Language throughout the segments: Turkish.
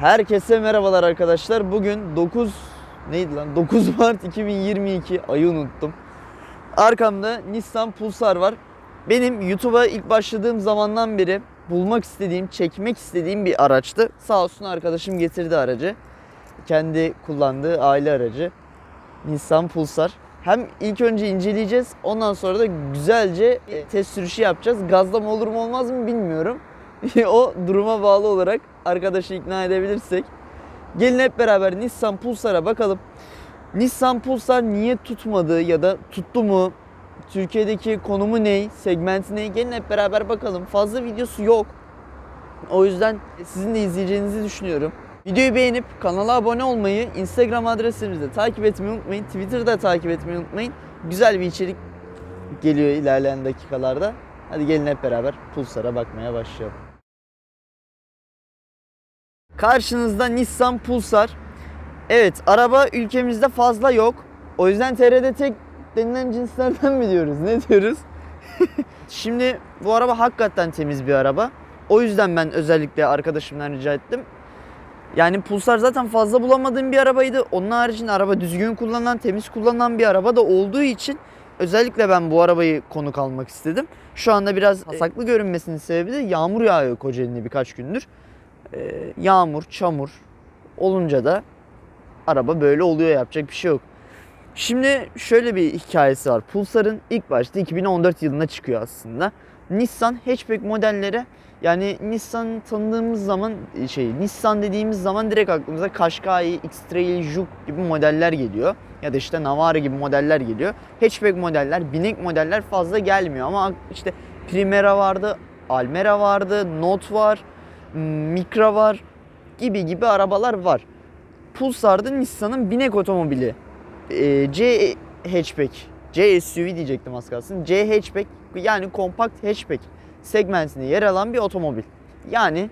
Herkese merhabalar arkadaşlar. Bugün 9 neydi lan? 9 Mart 2022 ayı unuttum. Arkamda Nissan Pulsar var. Benim YouTube'a ilk başladığım zamandan beri bulmak istediğim, çekmek istediğim bir araçtı. Sağ olsun arkadaşım getirdi aracı. Kendi kullandığı aile aracı. Nissan Pulsar. Hem ilk önce inceleyeceğiz. Ondan sonra da güzelce test sürüşü yapacağız. Gazlama olur mu olmaz mı bilmiyorum. o duruma bağlı olarak arkadaşı ikna edebilirsek. Gelin hep beraber Nissan Pulsar'a bakalım. Nissan Pulsar niye tutmadı ya da tuttu mu? Türkiye'deki konumu ne? Segmenti ne? Gelin hep beraber bakalım. Fazla videosu yok. O yüzden sizin de izleyeceğinizi düşünüyorum. Videoyu beğenip kanala abone olmayı, Instagram adresimizi takip etmeyi unutmayın. Twitter'da takip etmeyi unutmayın. Güzel bir içerik geliyor ilerleyen dakikalarda. Hadi gelin hep beraber Pulsar'a bakmaya başlayalım. Karşınızda Nissan Pulsar. Evet, araba ülkemizde fazla yok. O yüzden TRD tek denilen cinslerden mi diyoruz? Ne diyoruz? Şimdi bu araba hakikaten temiz bir araba. O yüzden ben özellikle arkadaşımdan rica ettim. Yani Pulsar zaten fazla bulamadığım bir arabaydı. Onun haricinde araba düzgün kullanılan, temiz kullanılan bir araba da olduğu için özellikle ben bu arabayı konuk almak istedim. Şu anda biraz hasaklı görünmesinin sebebi de yağmur yağıyor Kocaeli'nde birkaç gündür. Ee, yağmur, çamur olunca da araba böyle oluyor yapacak bir şey yok. Şimdi şöyle bir hikayesi var. Pulsar'ın ilk başta 2014 yılında çıkıyor aslında. Nissan hatchback modelleri yani Nissan tanıdığımız zaman şey Nissan dediğimiz zaman direkt aklımıza Qashqai, X-Trail, Juke gibi modeller geliyor. Ya da işte Navara gibi modeller geliyor. Hatchback modeller, binek modeller fazla gelmiyor ama işte Primera vardı, Almera vardı, Note var, Micra var gibi gibi arabalar var. Pulsar'da Nissan'ın binek otomobili. Ee, C hatchback, C SUV diyecektim az kalsın. C hatchback yani kompakt hatchback segmentinde yer alan bir otomobil. Yani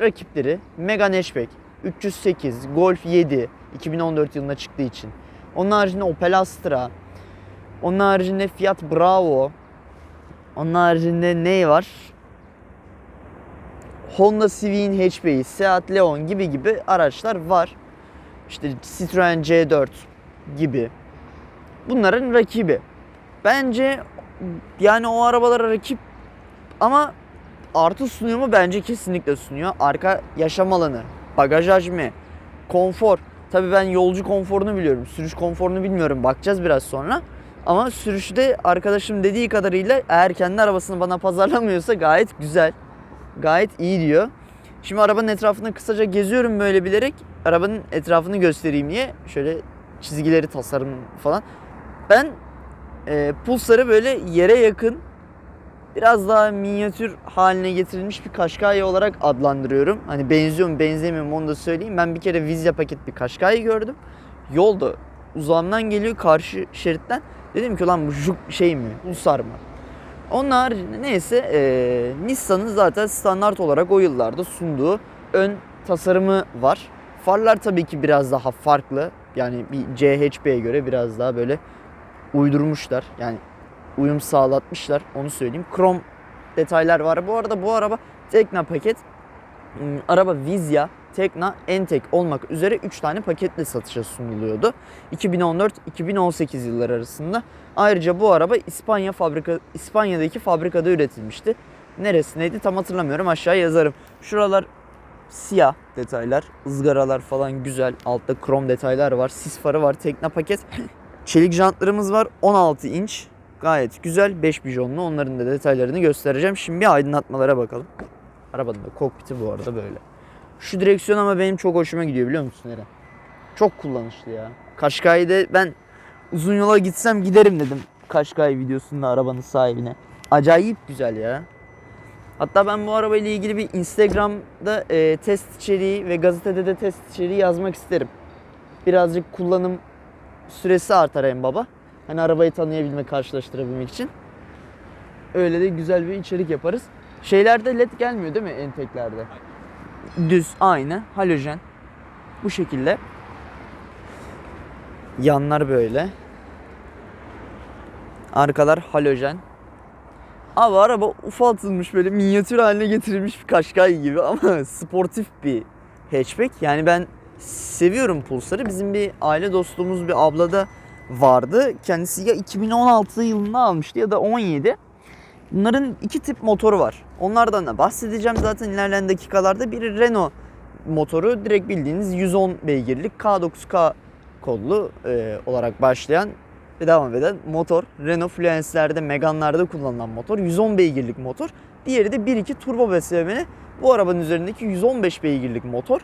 rakipleri Megane hatchback, 308, Golf 7 2014 yılında çıktığı için. Onun haricinde Opel Astra, onun haricinde Fiat Bravo, onun haricinde ne var? Honda Civic'in hatchback'i, Seat Leon gibi gibi araçlar var. İşte Citroen C4 gibi. Bunların rakibi. Bence yani o arabalara rakip ama artı sunuyor mu? Bence kesinlikle sunuyor. Arka yaşam alanı, bagaj hacmi, konfor. Tabii ben yolcu konforunu biliyorum. Sürüş konforunu bilmiyorum. Bakacağız biraz sonra. Ama sürüşte arkadaşım dediği kadarıyla eğer kendi arabasını bana pazarlamıyorsa gayet güzel. Gayet iyi diyor. Şimdi arabanın etrafını kısaca geziyorum böyle bilerek. Arabanın etrafını göstereyim diye. Şöyle çizgileri, tasarım falan. Ben e, Pulsar'ı böyle yere yakın biraz daha minyatür haline getirilmiş bir Qashqai olarak adlandırıyorum. Hani benziyor mu benzemiyor mu onu da söyleyeyim. Ben bir kere Vizya paket bir Qashqai gördüm. Yolda uzağımdan geliyor karşı şeritten. Dedim ki lan bu şey mi? Pulsar mı? Onun haricinde neyse e, Nissan'ın zaten standart olarak o yıllarda sunduğu ön tasarımı var. Farlar tabii ki biraz daha farklı. Yani bir CHP'ye göre biraz daha böyle uydurmuşlar. Yani uyum sağlatmışlar onu söyleyeyim. Krom detaylar var. Bu arada bu araba Tekna paket. Hmm, Araba Vizya, Tekna, Entek olmak üzere 3 tane paketle satışa sunuluyordu. 2014-2018 yılları arasında. Ayrıca bu araba İspanya fabrika İspanya'daki fabrikada üretilmişti. Neresindeydi tam hatırlamıyorum. Aşağı yazarım. Şuralar siyah detaylar, ızgaralar falan güzel. Altta krom detaylar var. Sis farı var. Tekna paket. Çelik jantlarımız var. 16 inç. Gayet güzel. 5 bijonlu. Onların da detaylarını göstereceğim. Şimdi bir aydınlatmalara bakalım. Arabanın da kokpiti bu arada böyle. Şu direksiyon ama benim çok hoşuma gidiyor biliyor musun Eren? Çok kullanışlı ya. Kaşkay'da ben uzun yola gitsem giderim dedim. Kaşkay videosunda arabanın sahibine. Acayip güzel ya. Hatta ben bu arabayla ilgili bir Instagram'da e, test içeriği ve gazetede de test içeriği yazmak isterim. Birazcık kullanım süresi artar en baba. Hani arabayı tanıyabilmek, karşılaştırabilmek için. Öyle de güzel bir içerik yaparız. Şeylerde led gelmiyor değil mi enteklerde? Düz, aynı, halojen. Bu şekilde. Yanlar böyle. Arkalar halojen. Abi araba ufaltılmış böyle minyatür haline getirilmiş bir Qashqai gibi ama sportif bir hatchback. Yani ben seviyorum Pulsar'ı. Bizim bir aile dostumuz bir ablada vardı. Kendisi ya 2016 yılında almıştı ya da 17. Bunların iki tip motoru var. Onlardan da bahsedeceğim zaten ilerleyen dakikalarda. Biri Renault motoru direkt bildiğiniz 110 beygirlik K9K kodlu e, olarak başlayan ve devam eden motor. Renault Fluence'lerde, Megane'larda kullanılan motor. 110 beygirlik motor. Diğeri de 1.2 turbo beslemeli. Bu arabanın üzerindeki 115 beygirlik motor.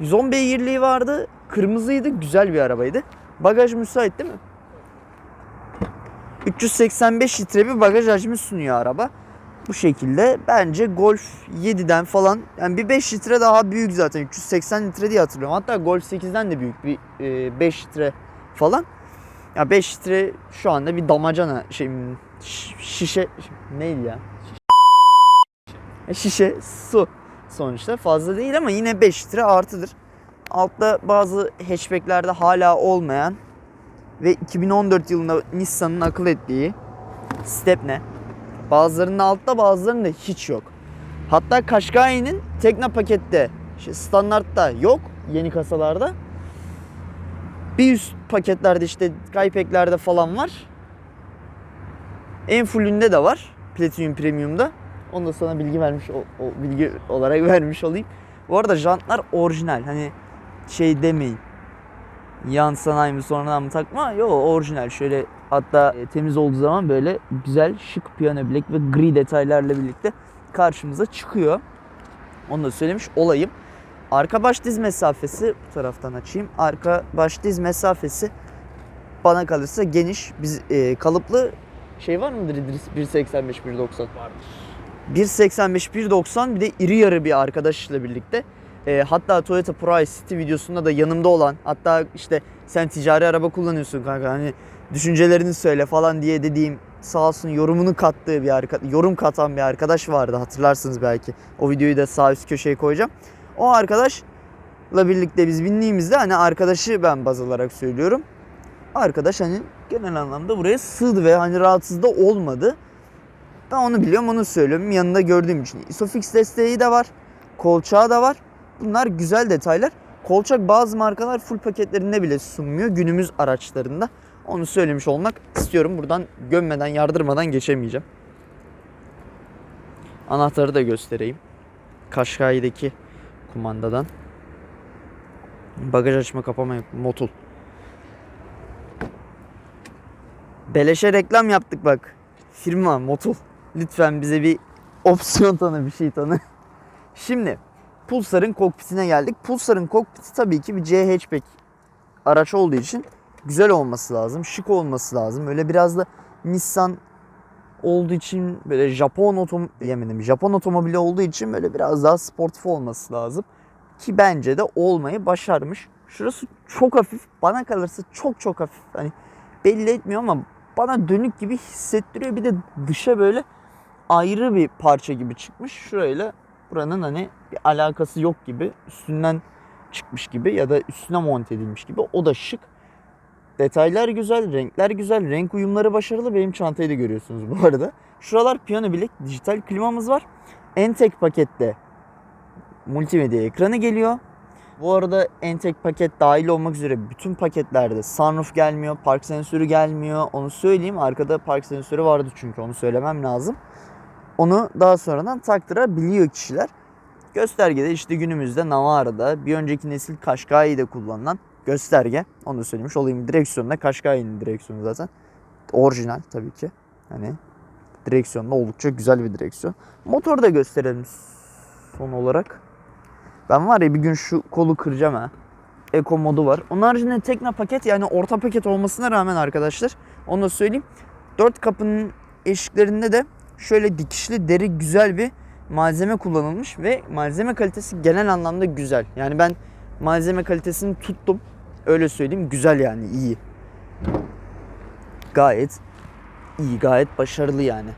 110 beygirliği vardı. Kırmızıydı. Güzel bir arabaydı. Bagaj müsait değil mi? 385 litre bir bagaj hacmi sunuyor araba. Bu şekilde bence Golf 7'den falan yani bir 5 litre daha büyük zaten 380 litre diye hatırlıyorum. Hatta Golf 8'den de büyük bir e, 5 litre falan. Ya 5 litre şu anda bir damacana şey şişe neydi ya? E, Şişe su sonuçta fazla değil ama yine 5 litre artıdır. Altta bazı hatchbacklerde hala olmayan ve 2014 yılında Nissan'ın akıl ettiği Stepne. Bazılarının altta bazılarının da hiç yok. Hatta Qashqai'nin Tekna pakette işte standartta yok yeni kasalarda. Bir üst paketlerde işte Skypack'lerde falan var. En fullünde de var. Platinum Premium'da. Onu da sana bilgi vermiş o, o bilgi olarak vermiş olayım. Bu arada jantlar orijinal. Hani şey demeyin. Yan sanayi mi sonradan mı takma? Yok orijinal. Şöyle hatta e, temiz olduğu zaman böyle güzel şık piyano bilek ve gri detaylarla birlikte karşımıza çıkıyor. Onu da söylemiş olayım. Arka baş diz mesafesi bu taraftan açayım. Arka baş diz mesafesi bana kalırsa geniş. Biz e, kalıplı şey var mıdır İdris 1.85 1.90? Vardır. 1.85 1.90 bir de iri yarı bir arkadaşla birlikte. E, hatta Toyota Price City videosunda da yanımda olan hatta işte sen ticari araba kullanıyorsun kanka hani düşüncelerini söyle falan diye dediğim sağ olsun yorumunu kattığı bir arka, yorum katan bir arkadaş vardı hatırlarsınız belki. O videoyu da sağ üst köşeye koyacağım. O arkadaşla birlikte biz bindiğimizde hani arkadaşı ben baz alarak söylüyorum. Arkadaş hani genel anlamda buraya sığdı ve hani rahatsız da olmadı. Ben onu biliyorum onu söylüyorum yanında gördüğüm için. Isofix desteği de var. Kolçağı da var. Bunlar güzel detaylar. Kolçak bazı markalar full paketlerinde bile sunmuyor günümüz araçlarında. Onu söylemiş olmak istiyorum. Buradan gömmeden yardırmadan geçemeyeceğim. Anahtarı da göstereyim. Kaşkay'daki kumandadan. Bagaj açma kapama yok. Motul. Beleşe reklam yaptık bak. Firma Motul. Lütfen bize bir opsiyon tanı bir şey tanı. Şimdi Pulsar'ın kokpitine geldik. Pulsar'ın kokpiti tabii ki bir C hatchback araç olduğu için güzel olması lazım, şık olması lazım. Öyle biraz da Nissan olduğu için böyle Japon otom yemedim. Japon otomobili olduğu için böyle biraz daha sportif olması lazım. Ki bence de olmayı başarmış. Şurası çok hafif. Bana kalırsa çok çok hafif. Hani belli etmiyor ama bana dönük gibi hissettiriyor. Bir de dışa böyle ayrı bir parça gibi çıkmış. Şurayla buranın hani bir alakası yok gibi. Üstünden çıkmış gibi ya da üstüne monte edilmiş gibi. O da şık. Detaylar güzel, renkler güzel, renk uyumları başarılı. Benim çantayı da görüyorsunuz bu arada. Şuralar piyano bilek, dijital klimamız var. Entek pakette multimedya ekranı geliyor. Bu arada Entek paket dahil olmak üzere bütün paketlerde sunroof gelmiyor, park sensörü gelmiyor. Onu söyleyeyim. Arkada park sensörü vardı çünkü onu söylemem lazım. Onu daha sonradan taktırabiliyor kişiler. Göstergede işte günümüzde Navara'da bir önceki nesil Qashqai'de kullanılan gösterge. Onu da söylemiş olayım. Direksiyonda Qashqai'nin direksiyonu zaten. Orijinal tabii ki. Hani direksiyonda oldukça güzel bir direksiyon. Motoru da gösterelim son olarak. Ben var ya bir gün şu kolu kıracağım ha. Eco modu var. Onun haricinde Tekna paket yani orta paket olmasına rağmen arkadaşlar onu da söyleyeyim. Dört kapının eşiklerinde de şöyle dikişli deri güzel bir malzeme kullanılmış ve malzeme kalitesi genel anlamda güzel. Yani ben malzeme kalitesini tuttum. Öyle söyleyeyim. Güzel yani iyi. Gayet iyi, gayet başarılı yani.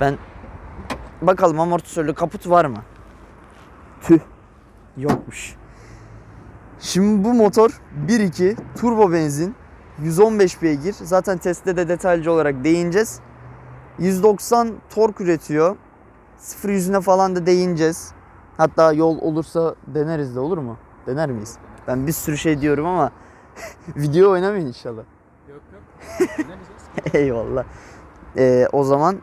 Ben bakalım amortisörlü kaput var mı? Tüh. Yokmuş. Şimdi bu motor 1.2 turbo benzin 115 beygir. Zaten testte de detaylıca olarak değineceğiz. 190 tork üretiyor. 0 yüzüne falan da değineceğiz. Hatta yol olursa deneriz de olur mu? Dener miyiz? Ben bir sürü şey diyorum ama video oynamayın inşallah. Yok yok. Eyvallah. Ee, o zaman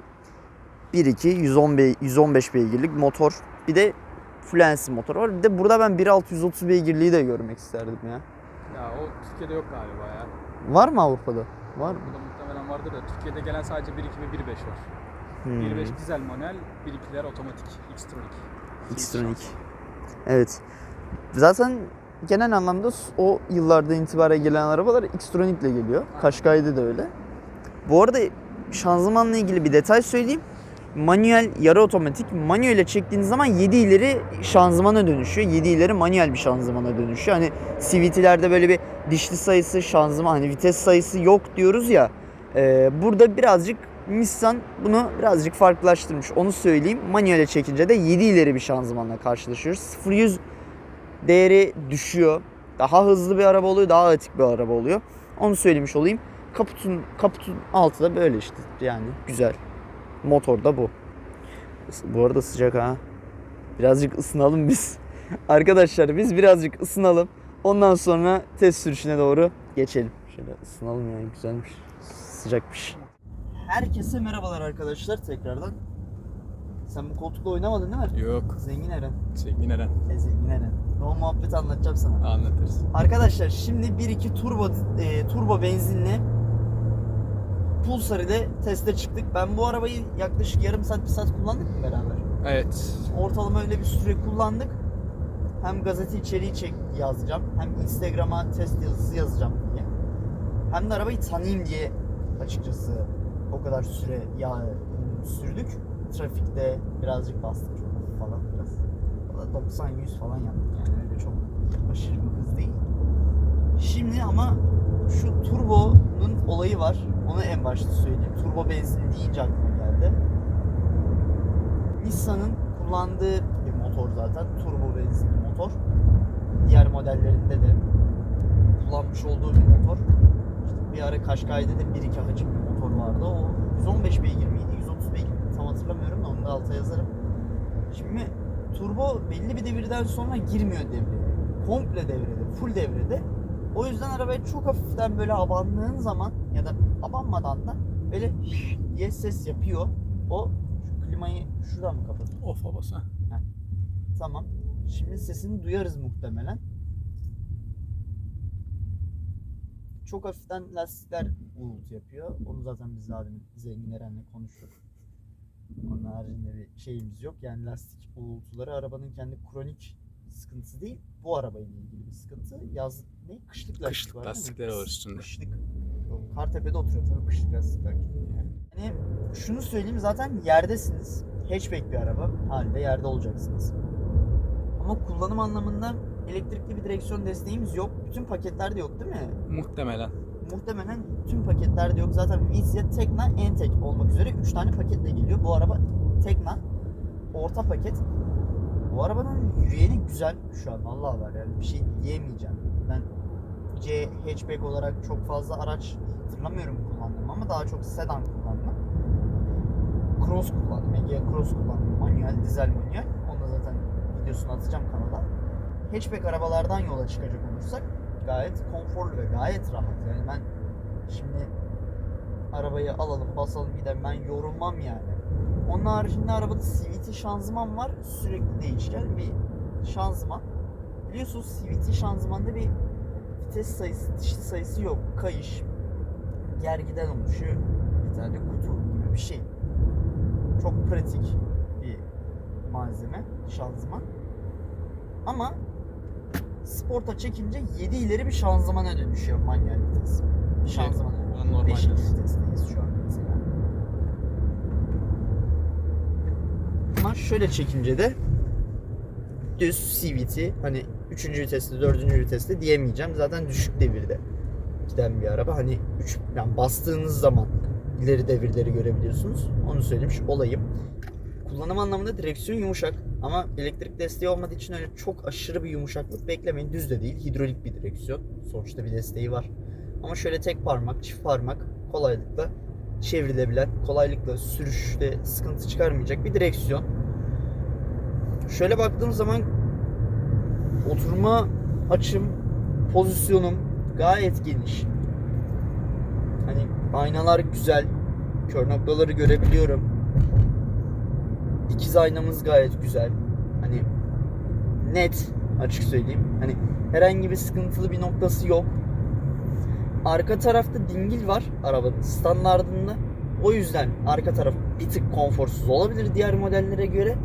1.2 110 be- 115 beygirlik motor. Bir de Fluence motor var. Bir de burada ben 1.6 130 beygirliği de görmek isterdim ya. ya o Türkiye'de yok galiba ya. Var mı Avrupa'da? Var mı? Muhtemelen vardır da Türkiye'de gelen sadece 1.2 ve 1.5 var. Hmm. 1.5 dizel manuel, 1.2'ler otomatik, Xtronic. Xtronic. Evet. Zaten genel anlamda o yıllardan itibaren gelen arabalar Xtronic ile geliyor. Kaşkay'da da öyle. Bu arada şanzımanla ilgili bir detay söyleyeyim. Manuel yarı otomatik. Manuel'e çektiğiniz zaman 7 ileri şanzımana dönüşüyor. 7 ileri manuel bir şanzımana dönüşüyor. Hani CVT'lerde böyle bir dişli sayısı şanzıman hani vites sayısı yok diyoruz ya. Ee, burada birazcık Nissan bunu birazcık farklılaştırmış. Onu söyleyeyim. Manuel'e çekince de 7 ileri bir şanzımanla karşılaşıyoruz. 0-100 değeri düşüyor. Daha hızlı bir araba oluyor, daha atik bir araba oluyor. Onu söylemiş olayım. Kaputun kaputun altı da böyle işte. Yani güzel. Motor da bu. Bu arada sıcak ha. Birazcık ısınalım biz. Arkadaşlar biz birazcık ısınalım. Ondan sonra test sürüşüne doğru geçelim. Şöyle ısınalım yani güzelmiş. Sıcakmış. Herkese merhabalar arkadaşlar tekrardan. Sen bu koltukla oynamadın değil mi? Yok. Zengin Eren. Sevgili Eren. E zengin Eren. O muhabbeti anlatacağım sana. Anlatırız. Arkadaşlar şimdi 1.2 turbo e, turbo benzinli Pulsar ile teste çıktık. Ben bu arabayı yaklaşık yarım saat bir saat kullandık mı beraber? Evet. Ortalama öyle bir süre kullandık. Hem gazete içeriği çek yazacağım, hem Instagram'a test yazısı yazacağım diye. Hem de arabayı tanıyayım diye açıkçası o kadar süre ya sürdük. Trafikte birazcık bastık çok falan biraz. Valla 90-100 falan yaptık yani öyle çok aşırı bir hız değil. Şimdi ama şu turbonun olayı var. Onu en başta söyleyeyim. Turbo benzin deyince aklıma geldi. Nissan'ın kullandığı bir motor zaten. Turbo benzinli motor. Diğer modellerinde de kullanmış olduğu bir motor. Bir ara Kaşkay'da da 1.2 hacim bir motor vardı. O 115 beygir miydi? 130 beygir miydi? Tam hatırlamıyorum da onu da alta yazarım. Şimdi turbo belli bir devirden sonra girmiyor devreye. Komple devrede, full devrede. O yüzden arabaya çok hafiften böyle abandığın zaman ya da abanmadan da böyle diye ses yapıyor. O şu klimayı şuradan mı kapat? Of babası. Tamam. Şimdi sesini duyarız muhtemelen. Çok hafiften lastikler uğultu yapıyor. Onu zaten biz daha demin Zengin Eren'le konuştuk. Onun haricinde bir şeyimiz yok. Yani lastik uğultuları arabanın kendi kronik sıkıntısı değil. Bu arabayla ilgili bir sıkıntı. Yaz ne? Kışlık lastik Kışlık var lastikleri var üstünde. Kışlık. O Kartepe'de oturuyor tabii kışlık lastikler. Yani şunu söyleyeyim zaten yerdesiniz. Hatchback bir araba. Halde yerde olacaksınız. Ama kullanım anlamında elektrikli bir direksiyon desteğimiz yok. Bütün paketlerde yok değil mi? Muhtemelen. Muhtemelen tüm paketlerde yok. Zaten Vizya, Tekna, Entek olmak üzere 3 tane paketle geliyor. Bu araba Tekna orta paket. Bu arabanın yürüyeni güzel şu an Allah var yani bir şey diyemeyeceğim. Ben C hatchback olarak çok fazla araç hatırlamıyorum kullandım ama daha çok sedan kullandım. Cross kullandım. Egea Cross kullandım. Manuel, dizel manuel. Onu da zaten videosunu atacağım kanala. Hatchback arabalardan yola çıkacak olursak gayet konforlu ve gayet rahat. Yani ben şimdi arabayı alalım, basalım gidelim ben yorulmam yani. Onun haricinde arabada CVT şanzıman var. Sürekli değişken bir şanzıman. Biliyorsunuz CVT şanzımanda bir vites sayısı, dişli sayısı yok. Kayış, gergiden oluşuyor. Bir tane kutu gibi bir şey. Çok pratik bir malzeme, şanzıman. Ama sporta çekince 7 ileri bir şanzımana dönüşüyor manuel vites. Şanzıman. Ben normal 5 vites. vitesteyiz şu an mesela. Ama şöyle çekince de düz CVT hani 3. viteste 4. viteste diyemeyeceğim. Zaten düşük devirde giden bir araba. Hani 3 yani bastığınız zaman ileri devirleri görebiliyorsunuz. Onu söylemiş olayım. Kullanım anlamında direksiyon yumuşak ama elektrik desteği olmadığı için öyle çok aşırı bir yumuşaklık beklemeyin. Düz de değil, hidrolik bir direksiyon. Sonuçta bir desteği var. Ama şöyle tek parmak, çift parmak kolaylıkla çevrilebilen, kolaylıkla sürüşte sıkıntı çıkarmayacak bir direksiyon. şöyle baktığım zaman oturma açım, pozisyonum gayet geniş. Hani aynalar güzel. Kör noktaları görebiliyorum. Dikiz aynamız gayet güzel. Hani net açık söyleyeyim. Hani herhangi bir sıkıntılı bir noktası yok. Arka tarafta dingil var arabanın standartında. O yüzden arka taraf bir tık konforsuz olabilir diğer modellere göre.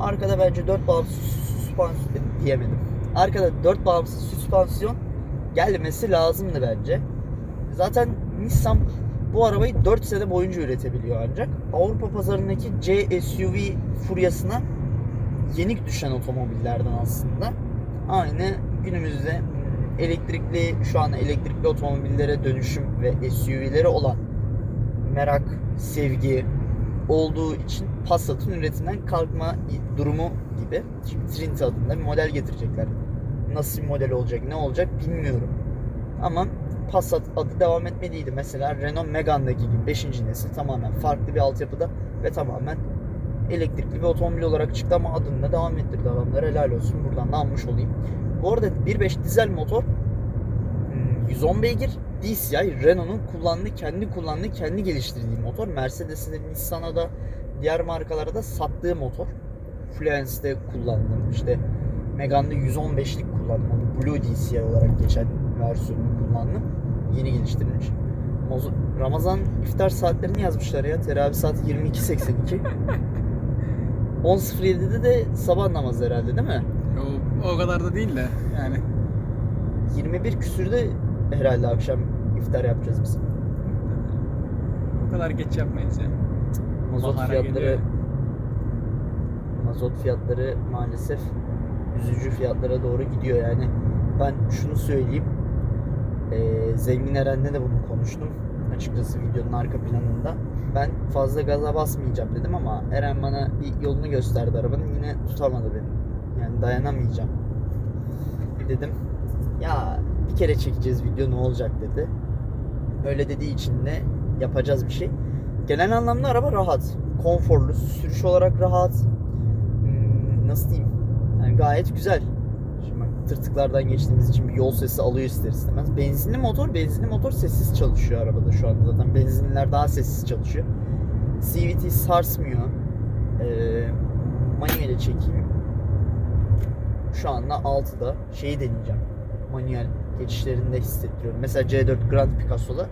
Arkada bence 4 bağımsız süspansiyon diyemedim. Arkada 4 bağımsız süspansiyon gelmesi lazımdı bence. Zaten Nissan bu arabayı 4 sene boyunca üretebiliyor ancak. Avrupa pazarındaki C SUV furyasına yenik düşen otomobillerden aslında. Aynı günümüzde elektrikli şu an elektrikli otomobillere dönüşüm ve SUV'lere olan merak, sevgi olduğu için Passat'ın üretimden kalkma durumu gibi. Çünkü Trinity adında bir model getirecekler. Nasıl bir model olacak, ne olacak bilmiyorum. Ama Passat adı devam etmeliydi. Mesela Renault Megane'daki gibi 5. nesil tamamen farklı bir altyapıda ve tamamen elektrikli bir otomobil olarak çıktı ama adını da devam ettirdi adamlar. Helal olsun. Buradan da almış olayım. Bu arada 1.5 dizel motor hmm, 110 beygir DCI Renault'un kullandığı, kendi kullandığı, kendi geliştirdiği motor. Mercedes'e de Nissan'a da diğer markalara da sattığı motor. Fluence'de kullandım. İşte Megane'de 115'lik kullandım. Blue DCI olarak geçen versiyonunu kullandım. Yeni geliştirilmiş. Ramazan iftar saatlerini yazmışlar ya. Teravih saati 22.82. 10.07'de de sabah namazı herhalde değil mi? O, o kadar da değil de yani 21 küsürde herhalde akşam iftar yapacağız biz. o kadar geç yapmayız ya. Mazot Bahara fiyatları geliyor. mazot fiyatları maalesef üzücü fiyatlara doğru gidiyor yani. Ben şunu söyleyeyim. Ee, Zengin Eren'le de bunu konuştum. Açıkçası videonun arka planında. Ben fazla gaza basmayacağım dedim ama Eren bana bir yolunu gösterdi arabanın. Yine tutamadı beni. Yani dayanamayacağım. Dedim ya bir kere çekeceğiz video ne olacak dedi. Öyle dediği için de yapacağız bir şey. Genel anlamda araba rahat. Konforlu. Sürüş olarak rahat. Hmm, nasıl diyeyim? Yani gayet güzel. Tırtıklardan geçtiğimiz için bir yol sesi alıyor ister istemez. Benzinli motor, benzinli motor sessiz çalışıyor arabada şu anda zaten. Benzinliler daha sessiz çalışıyor. CVT sarsmıyor. Ee, manuele çekeyim. Şu anda 6'da şeyi deneyeceğim. Manuel geçişlerinde hissettiriyorum. Mesela C4 Grand Picasso'da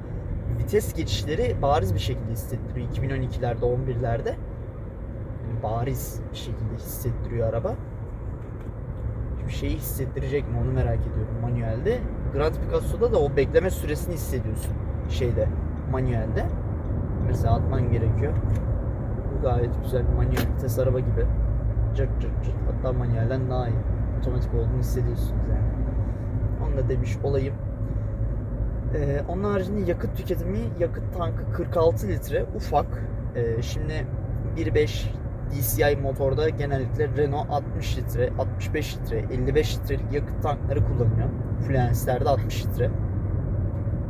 vites geçişleri bariz bir şekilde hissettiriyor. 2012'lerde, 11'lerde yani bariz bir şekilde hissettiriyor araba. Bir şeyi hissettirecek mi onu merak ediyorum manuelde. Grand Picasso'da da o bekleme süresini hissediyorsun şeyde manuelde. Mesela atman gerekiyor. Bu gayet güzel manuel vites araba gibi. Cırt cırt cırt. Hatta manuelden daha iyi. Otomatik olduğunu hissediyorsunuz yani. Onu da demiş olayım. Ee, onun haricinde yakıt tüketimi yakıt tankı 46 litre ufak. Ee, şimdi 1.5 DCI motorda genellikle Renault 60 litre, 65 litre, 55 litrelik yakıt tankları kullanıyor. Fluence'lerde 60 litre.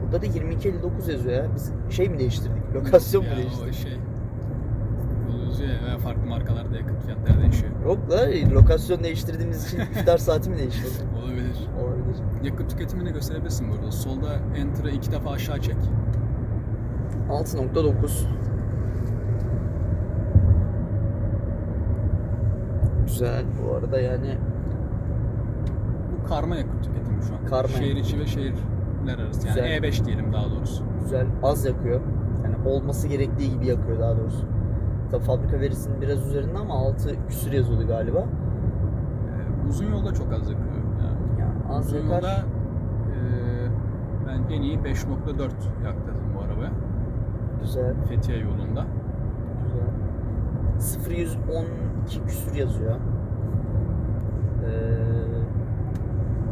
Burada da 2259 yazıyor ya. Biz şey mi değiştirdik? Lokasyon mu değiştirdik? şey. Yol uzuyor ya farklı markalarda yakıt fiyatları değişiyor. Yok da lokasyon değiştirdiğimiz için iftar saati mi değiştirdi? Olabilir. Olabilir. Yakıt tüketimini gösterebilirsin bu arada. Solda Enter'ı iki defa aşağı çek. 6.9 Güzel bu arada yani Bu karma yakıt tüketimi şu an. Karma Şehir içi ve şehirler arası. Yani Güzel. E5 diyelim daha doğrusu. güzel az yakıyor. Yani olması gerektiği gibi yakıyor daha doğrusu. Tabii fabrika verisinin biraz üzerinde ama 6 küsür yazıyordu galiba. Ee, uzun yolda çok az yakıyor. Yani Yani az uzun yakar. yolda e, ben en iyi 5.4 yaktırdım bu arabaya. Güzel. Fethiye yolunda. Güzel. 0 112 küsür yazıyor. Ee,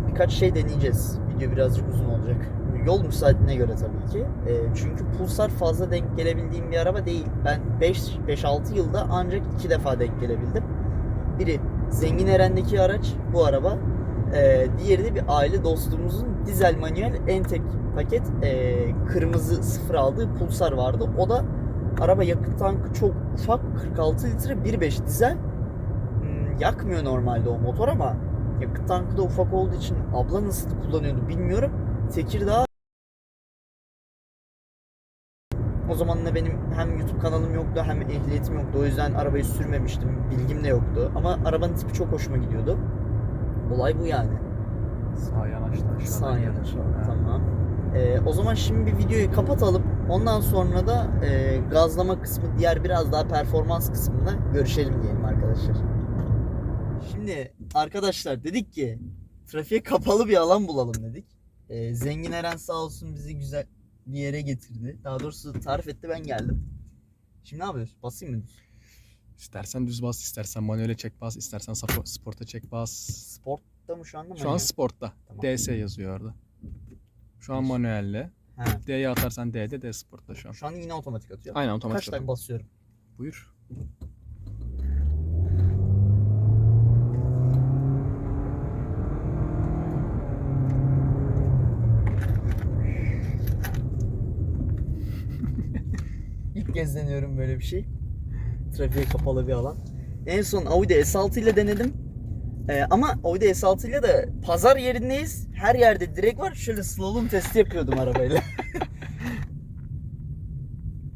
birkaç şey deneyeceğiz. Video birazcık uzun olacak. Yol müsaadine göre tabii ki. Ee, çünkü Pulsar fazla denk gelebildiğim bir araba değil. Ben 5-6 yılda ancak iki defa denk gelebildim. Biri Zengin Eren'deki araç bu araba. Ee, diğeri de bir aile dostumuzun dizel manuel Entek paket ee, kırmızı sıfır aldığı Pulsar vardı. O da araba yakıt tankı çok ufak 46 litre 1.5 dizel Hmm, yakmıyor normalde o motor ama yakıt tankı da ufak olduğu için abla nasıl kullanıyordu bilmiyorum. Tekirdağ o zaman da benim hem YouTube kanalım yoktu hem ehliyetim yoktu. O yüzden arabayı sürmemiştim. Bilgim de yoktu. Ama arabanın tipi çok hoşuma gidiyordu. Olay bu yani. Sağ yanaştı. Sağ gelir. yanaş. Ha. Tamam. Ee, o zaman şimdi bir videoyu kapatalım. Ondan sonra da e, gazlama kısmı, diğer biraz daha performans kısmında görüşelim diyelim arkadaşlar. Şimdi arkadaşlar dedik ki trafiğe kapalı bir alan bulalım dedik. Ee, Zengin Eren sağ olsun bizi güzel bir yere getirdi. Daha doğrusu tarif etti ben geldim. Şimdi ne yapıyoruz? Basayım mı? İstersen düz bas, istersen manuele çek bas, istersen spor, sporta çek bas. Sportta mı şu anda? Şu an sportta. Tamam. DS yazıyor orada. Şu an manuelle. Ha. D'ye atarsan D'de D sportta şu an. Şu an yine otomatik atıyor. Aynen Kaç otomatik. dakika atıyor. basıyorum? Buyur. İlk kez deniyorum böyle bir şey. Trafiğe kapalı bir alan. En son Audi S6 ile denedim. Ee, ama Audi S6 ile de pazar yerindeyiz. Her yerde direk var. Şöyle slalom testi yapıyordum arabayla.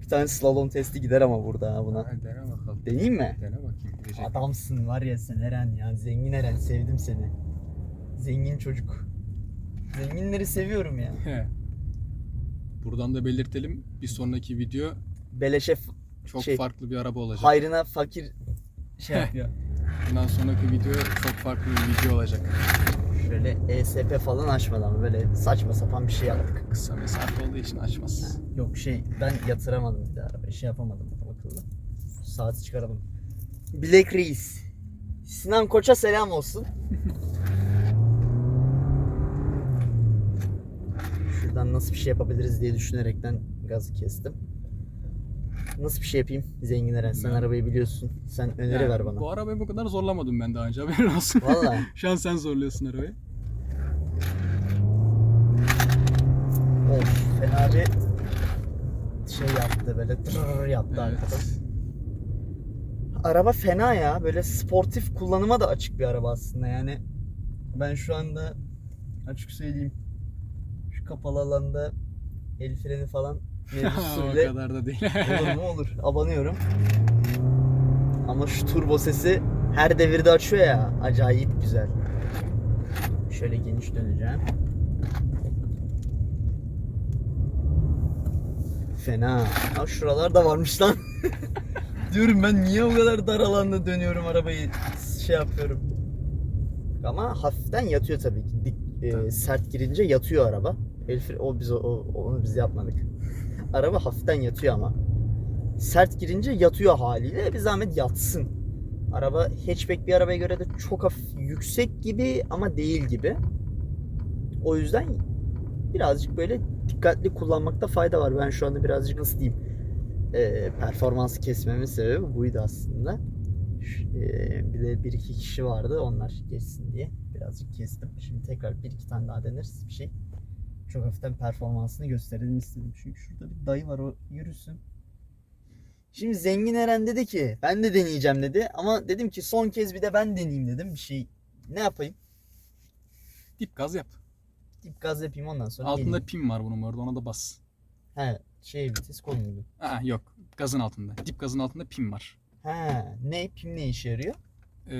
bir tane slalom testi gider ama burada ha buna. Hadi dene bakalım. Deneyeyim mi? Dene bakayım. gidecek. Adamsın var ya sen Eren ya. Zengin Eren sevdim seni. Zengin çocuk. Zenginleri seviyorum ya. He. Buradan da belirtelim. Bir sonraki video Beleşe f- çok Şey, farklı bir araba olacak. hayrına fakir şey yapıyor. Bundan sonraki video çok farklı bir video olacak. Şöyle ESP falan açmadan böyle saçma sapan bir şey yaptık. Kısa mesafe olduğu için açmaz. Yok şey ben yatıramadım bir de arabayı şey yapamadım akıllı. Saati çıkaramadım. Black Reis. Sinan Koç'a selam olsun. Şuradan nasıl bir şey yapabiliriz diye düşünerekten gazı kestim. Nasıl bir şey yapayım Zengin Eren? Sen Ben- arabayı biliyorsun. Sen öneri Yani ver bana. Bu arabayı bu kadar zorlamadım ben daha önce haberin olsun. Vallahi. Şu an sen zorluyorsun arabayı. Of fena bir şey yaptı böyle tırrrr yaptı Evet. arkadan. Araba fena ya. Böyle sportif kullanıma da açık bir araba aslında yani. Ben şu anda açık söyleyeyim. Şu kapalı alanda el freni falan o mevzusuyla kadar da değil. olur mu olur. Abanıyorum. Ama şu turbo sesi her devirde açıyor ya. Acayip güzel. Şöyle geniş döneceğim. Fena. Ha şuralar da varmış lan. Diyorum ben niye o kadar dar alanda dönüyorum arabayı şey yapıyorum. Ama hafiften yatıyor tabii ki. Dik, e, sert girince yatıyor araba. El fre- o biz o, o- onu biz yapmadık. Araba hafiften yatıyor ama. Sert girince yatıyor haliyle. Bir zahmet yatsın. Araba hatchback bir arabaya göre de çok hafif yüksek gibi ama değil gibi. O yüzden birazcık böyle dikkatli kullanmakta fayda var. Ben şu anda birazcık nasıl diyeyim e, performansı kesmemin sebebi buydu aslında. E, bir de bir iki kişi vardı onlar geçsin diye birazcık kestim. Şimdi tekrar bir iki tane daha deneriz bir şey. Çok hafiften performansını gösterelim istedim. Çünkü şurada bir dayı var o yürüsün. Şimdi Zengin Eren dedi ki ben de deneyeceğim dedi. Ama dedim ki son kez bir de ben deneyeyim dedim bir şey. Ne yapayım? Dip gaz yap. Dip gaz yapayım ondan sonra Altında geleyim. pin var bunun bu arada ona da bas. He şey vites konumuydu. Aa, yok gazın altında. Dip gazın altında pin var. He ne pim ne işe yarıyor? Ee,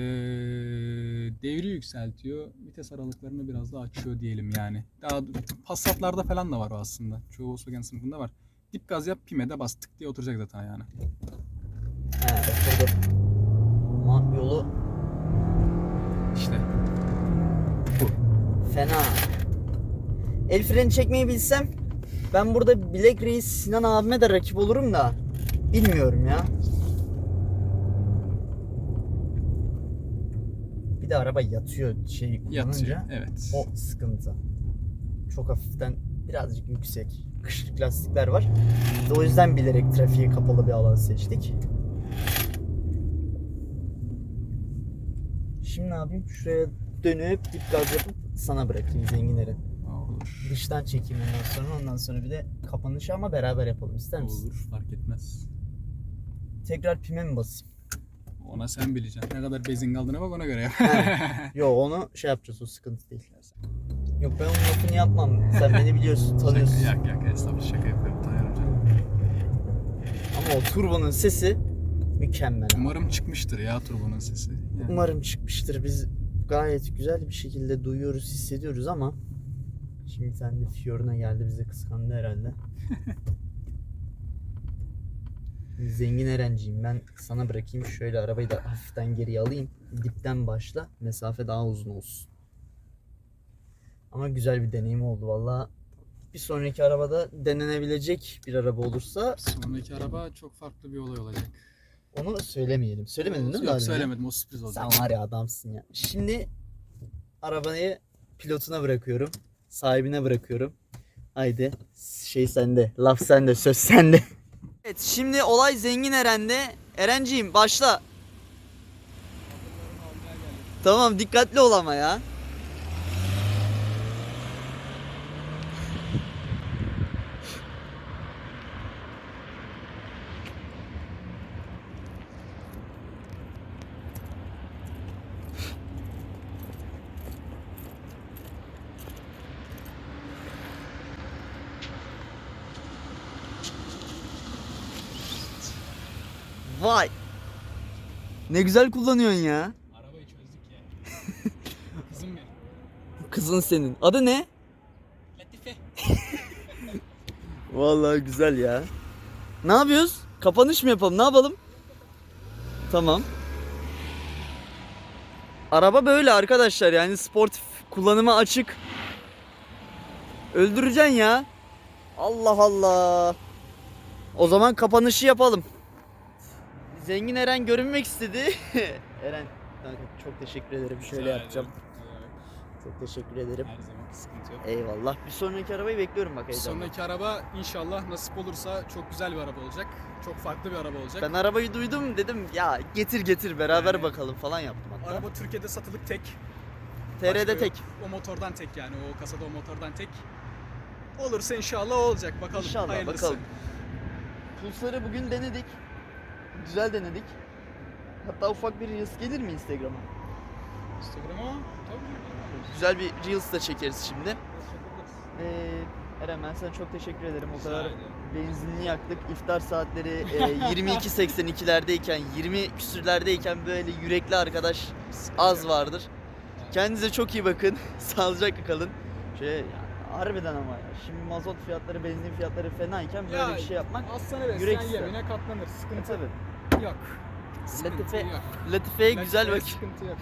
devri yükseltiyor. Vites aralıklarını biraz daha açıyor diyelim yani. Daha Passat'larda falan da var o aslında. Çoğu Volkswagen sınıfında var. Dip gaz yap, pime de bas. Tık diye oturacak zaten yani. He oturdu. Yolu İşte. fena. El freni çekmeyi bilsem ben burada Black Reis Sinan abime de rakip olurum da bilmiyorum ya. Bir de araba yatıyor şey kullanınca. Yatıyor. Evet. O sıkıntı. Çok hafiften birazcık yüksek. Kışlık lastikler var. O yüzden bilerek trafiğe kapalı bir alan seçtik. Şimdi ne yapayım? Şuraya dönüp dip gaz yapıp sana bırakayım zenginlerin. Olur. Dıştan çekeyim ondan sonra. Ondan sonra bir de kapanışı ama beraber yapalım ister misin? Olur. Fark etmez. Tekrar pime mi basayım? Ona sen bileceksin. Ne kadar bezin kaldığına bak ona göre yap. Yo onu şey yapacağız o sıkıntı değil. Yok ben onun lafını yapmam. Sen beni biliyorsun, tanıyorsun. Şaka, yak yak estağfurullah şaka yapıyorum. Tanıyorum canım. Ama o turbonun sesi mükemmel. abi. Umarım çıkmıştır ya turbonun sesi. Yani Umarım çıkmıştır. Biz gayet güzel bir şekilde duyuyoruz, hissediyoruz ama şimdi tane de Fiorina geldi bizi kıskandı herhalde. Zengin Erenciyim ben sana bırakayım şöyle arabayı da hafiften geriye alayım. Dipten başla mesafe daha uzun olsun. Ama güzel bir deneyim oldu valla. Bir sonraki arabada denenebilecek bir araba olursa Sonraki araba çok farklı bir olay olacak. onu söylemeyelim. Söylemedin değil mi? daha Yok önce? söylemedim o sürpriz olacak. Sen var ya adamsın ya. Şimdi arabayı pilotuna bırakıyorum. Sahibine bırakıyorum. Haydi şey sende. Laf sende. Söz sende. Evet şimdi olay zengin Eren'de. Erenciğim başla. Tamam dikkatli ol ama ya. Ne güzel kullanıyorsun ya. Arabayı çözdük ya. Kızım benim. Kızın senin. Adı ne? Latife. Vallahi güzel ya. Ne yapıyoruz? Kapanış mı yapalım? Ne yapalım? Tamam. Araba böyle arkadaşlar yani sportif kullanıma açık. Öldüreceksin ya. Allah Allah. O zaman kapanışı yapalım. Zengin Eren görünmek istedi. Eren kanka çok teşekkür ederim. Şöyle yapacağım. Çok teşekkür ederim. Her zaman sıkıntı yok. Eyvallah. Bir sonraki arabayı bekliyorum bak heyecanla. Sonraki araba inşallah nasip olursa çok güzel bir araba olacak. Çok farklı bir araba olacak. Ben arabayı duydum dedim ya getir getir beraber Yani- bakalım falan yaptım hatta. Araba Türkiye'de satılık tek. TR'de Başka tek. yok. O motordan tek yani o kasada o motordan tek. Olursa inşallah olacak bakalım. İnşallah hayırlısı. bakalım. Pulsar'ı bugün denedik. Güzel denedik. Hatta ufak bir Reels gelir mi Instagram'a? Instagram'a tabii. Güzel bir Reels da çekeriz şimdi. Ee, Eren ben sana çok teşekkür ederim. O kadar benzinli yaktık. İftar saatleri e, 22.82'lerdeyken, 20 küsürlerdeyken böyle yürekli arkadaş az vardır. Kendinize çok iyi bakın. Sağlıcakla kalın. Ya, harbiden ama ya. Şimdi mazot fiyatları, benzin fiyatları fenayken böyle Ya, bir şey yapmak. Aslanı ve yürek sen ister. yemine katlanır. E, Sıkıntı tabii. Yok. Sıkıntı Latife- yok. Latife'ye güzel bak. Sıkıntı yok.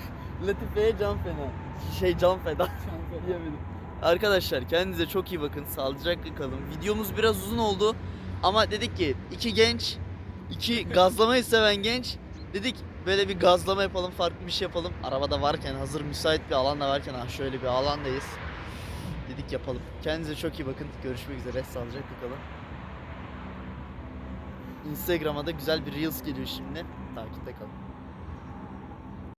Latife'ye can fena. Şey can feda. Diyemedim. Arkadaşlar kendinize çok iyi bakın. Sağlıcakla kalın. Videomuz biraz uzun oldu. Ama dedik ki iki genç, iki gazlamayı seven genç. Dedik böyle bir gazlama yapalım, farklı bir şey yapalım. Arabada varken, hazır müsait bir alan da varken, ha şöyle bir alandayız. Dedik yapalım. Kendinize çok iyi bakın. Görüşmek üzere. Sağlıcakla kalın. Instagram'a da güzel bir Reels geliyor şimdi. Takipte kalın.